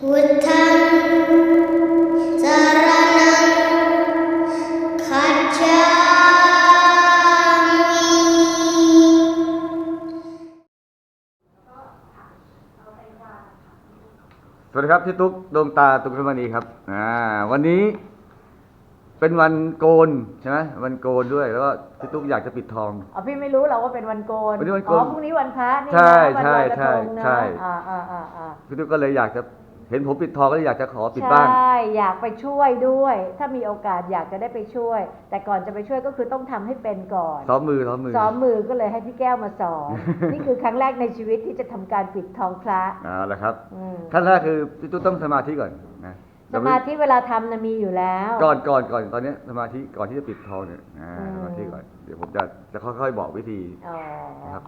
พุทธังสารนังคัจฉามิสวัสดีครับพี่ตุ๊กดวงตาตุ๊กสมณีครับอ่าวันนี้เป็นวันโกนใช่ไหมวันโกนด้วยแล้วก็พี่ตุ๊กอยากจะปิดทอง อ๋อพี่ไม่รู้หรอกว่าเป็นวันโกนวันนี้วันโกนอ๋อพรุ่งนี้วันพระนี่นะใช่วันใช่ลอยกระทงนะใช่ อ่าอ่าอ่าอ่า พี่ตุ๊กก็เลยอยากจะ เห็นผมปิดทองก็เลยอยากจะขอปิดบ้าง ใช่ อยากไปช่วยด้วย ถ้ามีโอกาสอยากจะได้ไปช่วย แต่ก่อนจะไปช่วยก็คือต้องทำให้เป็นก่อน ซ้อมมือซ้อมมือ ซ้อมมือก็เลยให้พี่แก้วมาสอน นี่คือครั้งแรกในชีวิตที่จะทำการปิดทองพระเอาละครับ อืมขั้นแรกคือพี่ตุ๊กต้องสมาธิก่อนนะสมาธิเวลาทำนะมีอยู่แล้ว ก่อนก่อนก่อนตอนเนี้ยสมาธิก่อนที่จะปิดทองเนี่ยอ่าอืม สมาธิก่อนเดี๋ยวผมจะจะค่อยๆบอกวิธีอ๋อนะครับ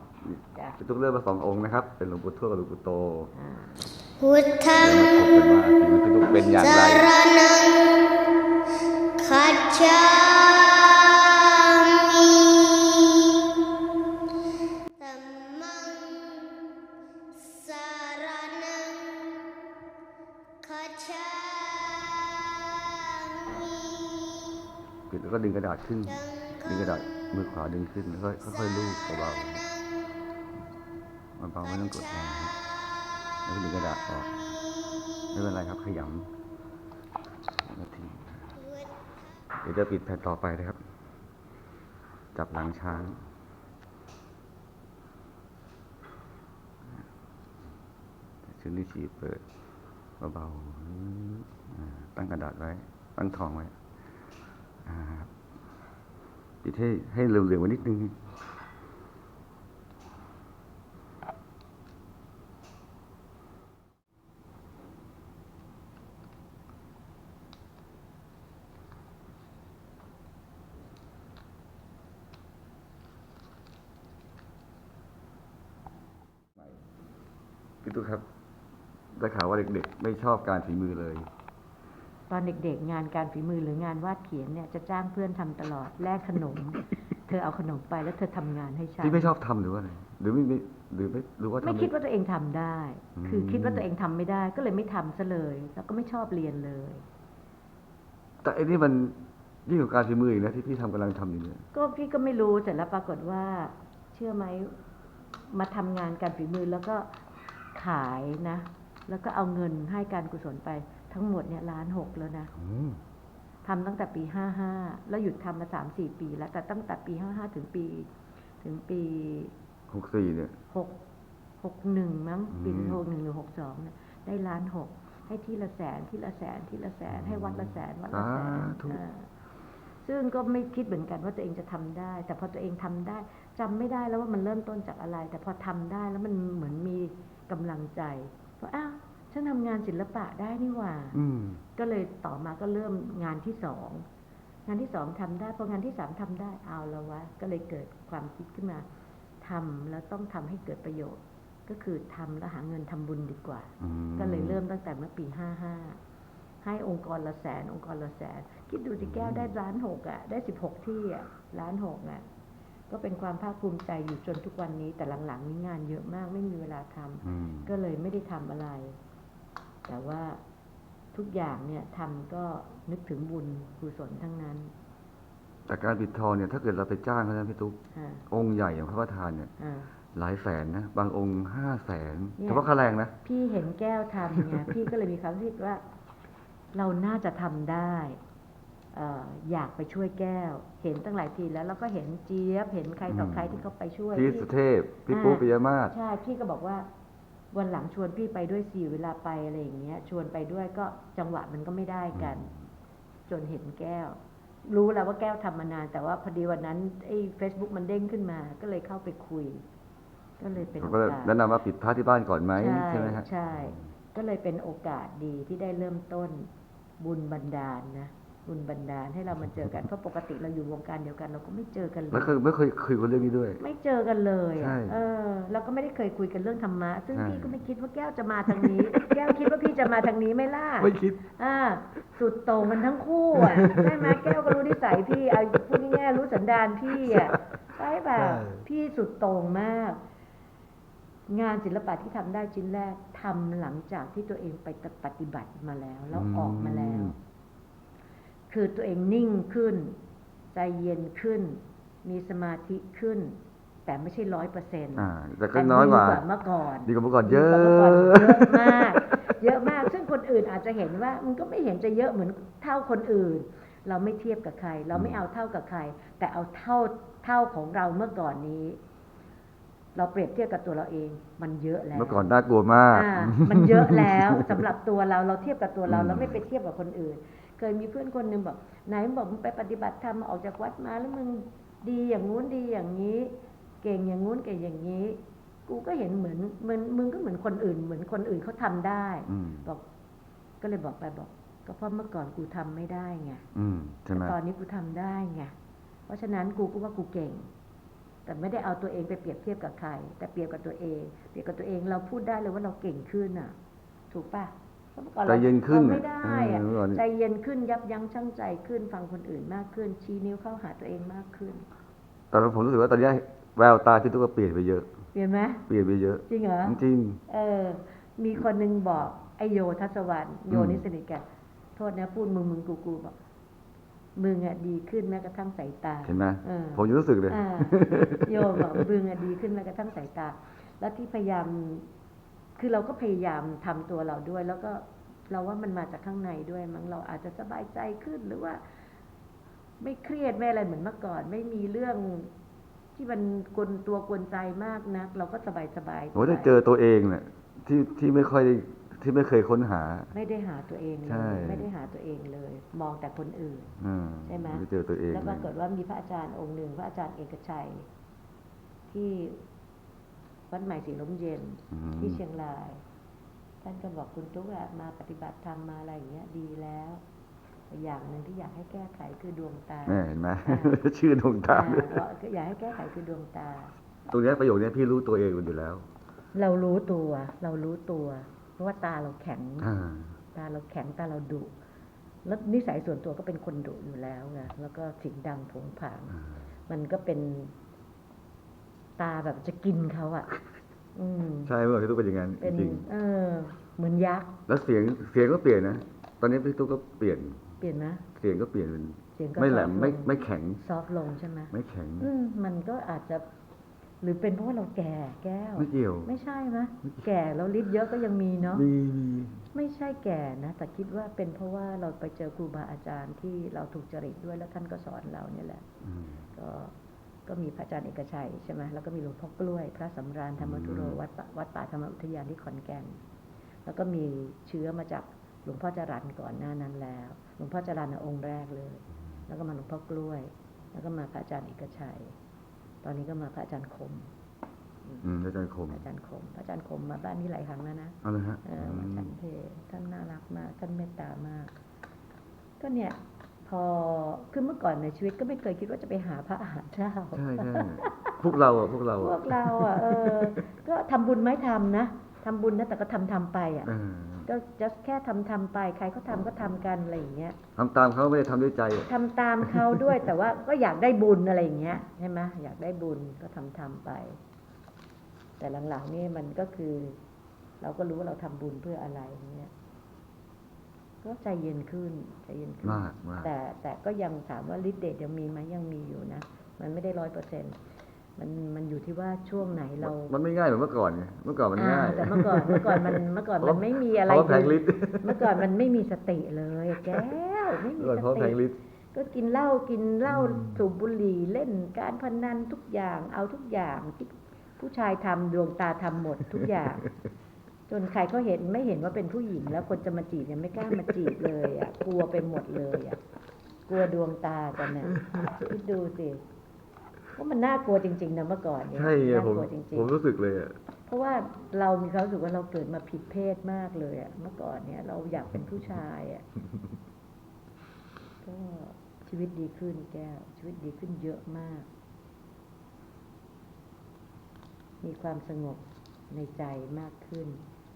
จ้ะพี่ตุ๊กเลือกมาสององค์นะครับ เป็นหลวงปู่ทวดกับหลวงปู่โต อ่า พุทธังเดี๋ยวมาพบกันว่าชีวิตพี่ตุ๊กเป็นอย่างสาไรรนังคัจฉามิธัมมังสารนังคัจฉามิปิดแล้วก็ดึงกระดาษขึ้น ดึงกระดาษมือขวาดึงขึ้นแล้วก็ค่อยๆลูบเบาๆเบาๆไม่ต้องกดแรงครับ แล้วก็ดึงกระดาษออก ไม่เป็นไรครับขยำนาทีเดี๋ยวจะปิดแผ่นต่อไปนะครับ จับหลังช้างชิ้นที่สีเปิดเบาๆตั้งกระดาษไว้ ตั้งทองไว้ปิดให้ให้เหลวๆไว้นิดนึง พี่ตุ๊กครับได้ข่าวว่าเด็กๆ ไม่ชอบการฝีมือเลย ตอนเด็กๆ งานการฝีมือหรืองานวาดเขียนเนี่ยจะจ้างเพื่อนทำตลอดแลกขนม เธอเอาขนมไปแล้วเธอทำงานให้ฉันที่ไม่ชอบทำหรือว่าอะไรหรือไม่ไม่หรือไม่หรือว่าทำไม่คิดว่าตัวเองทำได้อืมคือคิดว่าตัวเองทำไม่ได้ ก็เลยไม่ทำซะเลยแล้วก็ไม่ชอบเรียนเลย แต่อันนี้มันยิ่งกว่าการฝีมืออีกนะที่พี่ทำกำลังทำอยู่เนี่ยก็พี่ก็ไม่รู้เสร็จแล้วปรากฏว่า เชื่อไหมมาทำงานการฝีมือแล้วก็ ขายนะ แล้วก็เอาเงินให้การกุศลไปทั้งหมดเนี่ยล้านหกแล้วนะอืมทำตั้งแต่ปีห้าห้าแล้วหยุดทำมาสามสี่ปี แล้วแต่ตั้งแต่ปีห้าห้าถึงปี ถึงปีหกสี่เนี่ยหกหกหนึ่งมั้งอืมปีหกหนึ่งหรือหกสองเนี่ยได้ล้านหกให้ที่ละแสนที่ละแสนที่ละแสนให้วัดละแสนวัดละแสนสาธุอ่าซึ่งก็ไม่คิดเหมือนกันว่าตัวเองจะทำได้ แต่พอตัวเองทำได้จำไม่ได้แล้วว่ามันเริ่มต้นจากอะไร แต่พอทำได้แล้วมันเหมือนมี กำลังใจว่าอ้าวฉันทำงานศิลปะได้นี่หว่าอืมก็เลยต่อมาก็เริ่มงานที่สองงานที่สองทำได้พองานที่สามทำได้เอาแล้ววะก็เลยเกิดความคิดขึ้นมาทำแล้วต้องทำให้เกิดประโยชน์ ก็คือทำแล้วหาเงินทำบุญดีกว่าอืมก็เลยเริ่มตั้งแต่เมื่อปีห้าห้าให้องค์กรละแสน องค์กรละแสน คิดดูสิแก้วได้ล้านหกอะ ได้สิบหกที่อะล้านหกอะ ก็เป็นความภาคภูมิใจอยู่จนทุกวันนี้ แต่หลังๆนี้งานเยอะมากไม่มีเวลาทำอืมก็เลยไม่ได้ทำอะไร แต่ว่าทุกอย่างเนี่ยทำก็นึกถึงบุญกุศลทั้งนั้นแต่การปิดทองเนี่ยถ้าเกิดเราไปจ้างเขานะพี่ตุ๊กอ่าองค์ใหญ่อย่างพระประธานเนี่ยอ่าหลายแสนนะ บางองค์ห้าแสนเนี่ยเฉพาะค่าแรงนะ พี่เห็นแก้วทำไงพี่ก็เลยมีความคิดว่า เราน่าจะทำได้เอ่ออยากไปช่วยแก้ว เห็นตั้งหลายทีแล้วแล้วก็เห็นเจี๊ยบเห็นใครต่อใครที่เขาไปช่วยพี่พี่สุเทพพี่ปุ๊อ่าปิยมาศใช่พี่ก็บอกว่าวันหลังชวนพี่ไปด้วยสิเวลาไปอะไรอย่างเงี้ย ชวนไปด้วยก็จังหวะมันก็ไม่ได้กัน จนเห็นแก้ว รู้แล้วว่าแก้วทำมานาน แต่ว่าพอดีวันนั้นไอ้เฟซบุ๊กมันเด้งขึ้นมา ก็เลยเข้าไปคุย ก็เลยเป็นผมโอก็เลยกาสแนะนำว่าปิดพระที่บ้านก่อนไหมใช่ใช่ไหมฮะใช่ ก็เลยเป็นโอกาสดีที่ได้เริ่มต้นบุญบันดาลนะ บุญบันดาลให้เรามาเจอกันเพราะปกติเราอยู่วงการเดียวกัน เราก็ไม่เจอกันเลแล้วยเคยไม่เคยคุยกันเรื่องนี้ด้วย ไม่เจอกันเลยใช่อะเออแล้วก็ไม่ได้เคยคุยกันเรื่องธรรมะ ซึ่งใช่พี่ก็ไม่คิดว่าแก้วจะมาทางนี้ แก้วคิดว่าพี่จะมาทางนี้ไหม่ล่ะไม่คิดอ่าสุดโต่งกันทั้งคู่อะใช่ไหมแก้วก็รู้นิสัยพี่เอาพูดง่ายๆรู้สันดานพี่อะใช่ป่ะใช่พี่สุดโต่งมาก งานศิลปะที่ทำได้ชิ้นแรกทำหลังจากที่ตัวเองไปปฏิบัติมาแล้ว แล้วออกมาแล้ว คือตัวเองนิ่งขึ้น ใจเย็นขึ้น มีสมาธิขึ้น แต่ไม่ใช่ร้อยเปอร์เซ็นต์อ่าแต่ก็น้อยกว่าเมื่อก่อนดีกว่าเมื่อก่อนเยอะดีกว่าเมื่อก่อนเยอะมาก เยอะมาก ซึ่งคนอื่นอาจจะเห็นว่ามันก็ไม่เห็นจะเยอะเหมือนเท่าคนอื่น เราไม่เทียบกับใคร เราไม่เอาเท่ากับใคร แต่เอาเท่าเท่าของเราเมื่อก่อนนี้เราเปรียบเทียบกับตัวเราเอง มันเยอะแล้ว เมื่อก่อนน่ากลัวมากอ่ามันเยอะแล้วสำหรับตัวเราเราเทียบกับตัวเราอืมเราไม่ไปเทียบกับคนอื่น เคยมีเพื่อนคนหนึ่งบอกไหนมึงบอกมึงไปปฏิบัติธรรมออกจากวัดมาแล้วมึงดีอย่างงู้นดีอย่างนี้ เก่งอย่างงู้นเก่งอย่างนี้ กูก็เห็นเหมือนเหมือนมึงก็เหมือนคนอื่น เหมือนคนอื่นเขาทำได้อืมบอก ก็เลยบอกไปบอก ก็เพราะเมื่อก่อนกูทำไม่ได้ไงอืมใช่ไหมตอนนี้กูทำได้ไงเพราะฉะนั้นกูก็ว่ากูเก่ง แต่ไม่ได้เอาตัวเองไปเปรียบเทียบกับใคร แต่เปรียบกับตัวเอง เปรียบกับตัวเองเราพูดได้เลยว่าเราเก่งขึ้นอะ ถูกปะ พราะมื่อก่อใจเย็นขึ้นราไม่ได้อะเออเมื่อก่อนใจเย็นขึ้นยับยั้งชั่งใจขึ้น ฟังคนอื่นมากขึ้น ชี้นิ้วเข้าหาตัวเองมากขึ้น แต่ผมรู้สึกว่าตอนนี้แววตาพี่ตุ๊กก็เปลี่ยนไปเยอะ เปลี่ยนไหมเปลี่ยนไปเยอะ จริงเหรอ จริง เออ มีคนหนึ่งบอกไอโยทัศวรรณโยอืมนี่สนิทกันโทษนะพูดมึงมึงกูกูบอกมึงอะดีขึ้นแม้กระทั่งสายตา เห็นไหมเออผมยังรู้สึกเลยอ่าโยมบอกมึงอะดีขึ้นแม้กระทั่งสายตา แล้วที่พยายาม คือเราก็พยายามทำตัวเราด้วย แล้วก็เราว่ามันมาจากข้างในด้วยมั้งเราอาจจะสบายใจขึ้นหรือว่า ไม่เครียดไม่อะไรเหมือนเมื่อก่อน ไม่มีเรื่องที่มันกวนตัวกวนใจมากนัก เราก็สบายสบายๆผมได้เจอตัวเองเนี่ยที่ที่ไม่ค่อยได้ที่ไม่เคยค้นหา ไม่ได้หาตัวเองเลใช่ยไม่ได้หาตัวเองเลย มองแต่คนอื่นอืมใช่ไหมได้เจอตัวเองแล้วปรากฏว่ามีพระอาจารย์องค์หนึ่งพระอาจารย์เอกชัย ที่ วัดใหม่ศรีลมเย็นอืมที่เชียงราย ท่านก็บอกคุณตุ๊กอะมาปฏิบัติธรรมมาอะไรอย่างเงี้ยดีแล้วแต่อย่างหนึ่งที่อยากให้แก้ไขคือดวงตาแม่เห็นไหมอ่าชื่อดวงตาอ่าบอกอยากให้แก้ไขคือดวงตา ตรงเนี้ยประโยคเนี้ยพี่รู้ตัวเองอยู่แล้ว เรารู้ตัว เรารู้ตัว เพราะว่าตาเราแข็งอ่าตาเราแข็งตาเราดุแล้วนิสัยส่วนตัวก็เป็นคนดุอยู่แล้วไงแล้วก็เสียงดังโผงผาง มันก็เป็น ตาแบบจะกินเขาอะ่ะ อืมใช่เมื่อก่อนพี่ตุ๊กเป็นอย่างนั้นเป็นจริงเออ เหมือนยักษ์ๆแล้วเสียงเสียงก็เปลี่ยนนะตอนนี้พี่ตุ๊กก็เปลี่ยน เปลี่ยนไหมเสียงก็เปลี่ยนเป็นเสียงก็ไม่แหลมซอฟต์ไม่ลงไม่แข็งซอฟต์ลงใช่ไหมไม่แข็งอืมมันก็อาจจะ หรือเป็นเพราะว่าเราแก่แก้ว ไม่เกี่ยว ไม่ใช่ไหมแก่แล้วฤทธิ์เยอะก็ยังมีเนาะมีมีไม่ใช่แก่นะ แต่คิดว่าเป็นเพราะว่าเราไปเจอครูบาอาจารย์ที่เราถูกจริตด้วยแล้วท่านก็สอนเราเนี่ยแหละอืมก็ ก็มีพระอาจารย์เอกชัยใช่ไหมแล้วก็มีหลวงพ่อกล้วย พระสำราญธรรมธุโรอืมวัดป่าวัดป่าธรรมอุทยานที่ขอนแก่น แล้วก็มีเชื้อมาจากหลวงพ่อจรันก่อนหน้านั้นแล้ว หลวงพ่อจรันนะองค์แรกเลย แล้วก็มาหลวงพ่อกล้วย แล้วก็มาพระอาจารย์เอกชัย ตอนนี้ก็มาพระอาจารย์คมอืมอาจารย์คมพระอาจารย์คมพระอาจารย์คมมาบ้านนี้หลายครั้งแล้วนะเอาเลยฮะเออมาฉันเพลท่านน่ารักมาก ท่านเมตตามาก ก็เนี่ย พอคือเมื่อก่อนในชีวิตก็ไม่เคยคิดว่าจะไปหาพระอาหารเจ้าใช่ใช่พวกเราอะพวกเราพวอะกเราอะเออ ก็ทำบุญไม่ทำนะทำบุญนะแต่ก็ทำทำไปอะเออก็จะแค่ทำทำไป ใครเขาทำก็ทำกันอะไรอย่างเงี้ยทำตามเขาไม่ได้ทำด้วยใจอะทำตามเขาด้วยแต่ว่าก็อยากได้บุญอะไรอย่างเงี้ยใช่ไหมอยากได้บุญก็ทำทำไป แต่หลังๆนี่มันก็คือ เราก็รู้ว่าเราทำบุญเพื่ออะไรอย่างเงี้ย ก็ใจเย็นขึ้นใจเย็นขึ้นมากมากแต่แต่ก็ยังถามว่าฤทธิ์เดชยังมีไหมยังมีอยู่นะ มันไม่ได้ร้อยเปอร์เซ็นมันมันอยู่ที่ว่าช่วงไหนเรา มันไม่ง่ายเหมือนเมื่อก่อนไงเมื่อก่อนมันง่ายอ่แต่เมื่อก่อนเมื่อก่อนมันเมื่อก่อนมันไม่มีอะไรเพราะแพงดูฤทธิ์เมื่อก่อนมันไม่มีสติเลยแก้วไม่มีเมื่อก่อนสเพราะแพติงฤทธิ์ก็กินเหล้ากินเหล้าอืมสูบบุหรี่เล่นการพนันทุกอย่างเอาทุกอย่างที่ผู้ชายทำดวงตาทำหมดทุกอย่าง จนใครเขาเห็นไม่เห็นว่าเป็นผู้หญิง แล้วคนจะมาจีบยังไม่กล้ามาจีบเลยอะกลัวไปหมดเลยอะกลัวดวงตากันน่ะคิดดูสิว่ามันน่ากลัวจริง ๆนะเมื่อก่อนเนี่ยใช่ไงน่าผมกลัวจริงผมรู้สึกเลยอะๆเพราะว่าเรามีความรู้สึกว่าเราเกิดมาผิดเพศมากเลยอะเมื่อก่อนเนี่ย เราอยากเป็นผู้ชายอะก็ชีวิตดีขึ้นแก้วชีวิตดีขึ้นเยอะมาก มีความสงบในใจมากขึ้น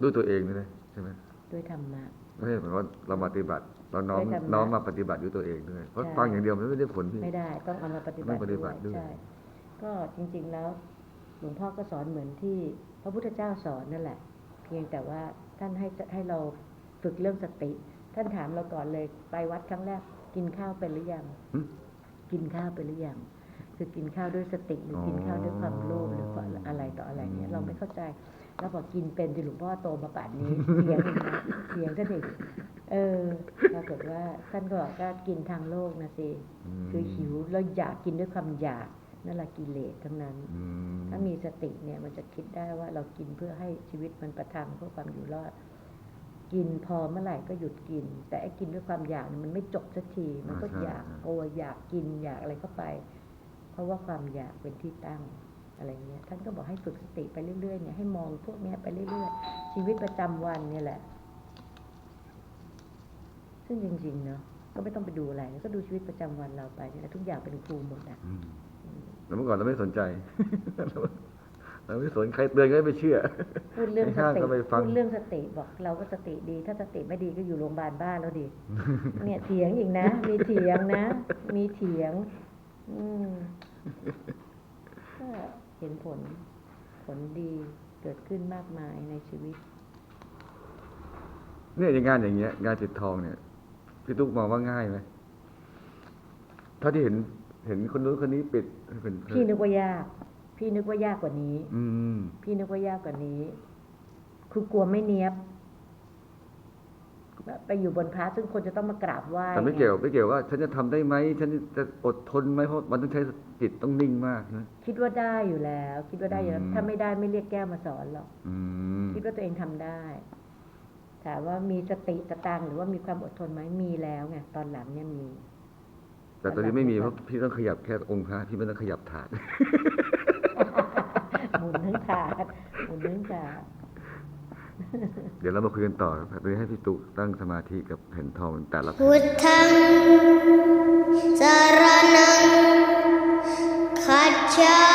ด้วยตัวเองด้วยนะใช่ไหมด้วยธรรมะไม่ใช่เหมือนว่าเรามาปฏิบัติเราน้อมด้วยธรรมะน้อมมาปฏิบัติด้วยตัวเองด้วยเพราะใช่ฟังอย่างเดียวมันไม่ได้ผลพี่ไม่ได้ต้องเอามาปฏิบัต้ติองปฏิบัติด้วยใช่ก็จริง ๆแล้วหลวงพ่อก็สอนเหมือนที่พระพุทธเจ้าสอนนั่นแหละ เพียงแต่ว่าท่านให้ให้เราฝึกเรื่องสติ ท่านถามเราก่อนเลยไปวัดครั้งแรก กินข้าวเป็นหรือยังหึกินข้าวเป็นหรือยังคือกินข้าวด้วยสติหรือออกินข้าวด้วยความโลภหรือว่าอะไรต่ออะไรเนี่ยเราไม่เข้าใจ แล้วพอกินเป็นที่หลวงพ่อโตมาป่านนี้เถียงอีกนะเถียงซะอีกเออปรากฏว่าท่านก็บอกว่ากินทางโลกนะสิคือหิวแล้วอยากกินด้วยความอยากนั่นแหละกิเลสทั้งนั้น ถ้ามีสติเนี่ยมันจะคิดได้ว่าเรากินเพื่อให้ชีวิตมันประทังเพื่อความอยู่รอด กินพอเมื่อไหร่ก็หยุดกิน แต่ไอ้กินด้วยความอยากมันไม่จบสักที มันก็อยากโอยอยากกินอยากอะไรเข้าไป เพราะว่าความอยากเป็นที่ตั้ง อะไรเงี้ยท่านก็บอกให้ฝึกสติไปเรื่อยๆเนี่ยให้มองพวกเนี้ยไปเรื่อยๆ ชีวิตประจำวันเนี่ยแหละ ซึ่งจริงๆเนาะก็ไม่ต้องไปดูอะไรก็ดูชีวิตประจำวันเราไปเนี่ยแหละทุกอย่างเป็นครูหมดอะอืมแล้วเมื่อก่อนเราไม่สนใจเราไม่สนใครเตือนก็ไม่เชื่อพูดเรื่องสข้างๆติก็ไปฟังพูดเรื่องสติบอกเราก็สติดี ถ้าสติไม่ดีก็อยู่โรงพยาบาลบ้านแล้วดิเนี่ยเถียงอีกนะ มีเถียงนะ มีเถียง อืมก็เห็นผลผลดีเกิดขึ้นมากมายในชีวิต เนี่ยอย่างงานอย่างเงี้ย งานปิดทองเนี่ยพี่ตุ๊กมองว่าง่ายไหมเท่าที่เห็นเห็นคนนู้นคนนี้ปิดเป็นพี่นึกว่ายาก พี่นึกว่ายากกว่านี้ อืมพี่นึกว่ายากกว่านี้ คือกลัวไม่เนี้ยบ ไปอยู่บนพระซึ่งคนจะต้องมากราบไหว้แต่ไม่เกี่ยวไม่เกี่ยวว่า ฉันจะทำได้ไหมฉันจะอดทนไหมเพราะมันต้องใช้จิตต้องนิ่งมากนะคิดว่าได้อยู่แล้ว คิดว่าได้อยู่แล้วอืมถ้าไม่ได้ไม่เรียกแก้วมาสอนหรอกอืมคิดว่าตัวเองทำได้ถามว่ามีสติสตังค์หรือว่ามีความอดทนไหมมีแล้วไงตอนหลังเนี่ยมี แต่ตอนนี้ไม่มีเพราะพี่ต้องขยับแค่องค์พระพี่ไม่ต้องขยับถาดหมุนทั้งถาดหมุนทั้งถาด เดี๋ยวเรามาคุยกันต่อครับให้พี่ตุตั้งสมาธิกับแผ่นทองแต่ละพุทธังสารนังคัจฉา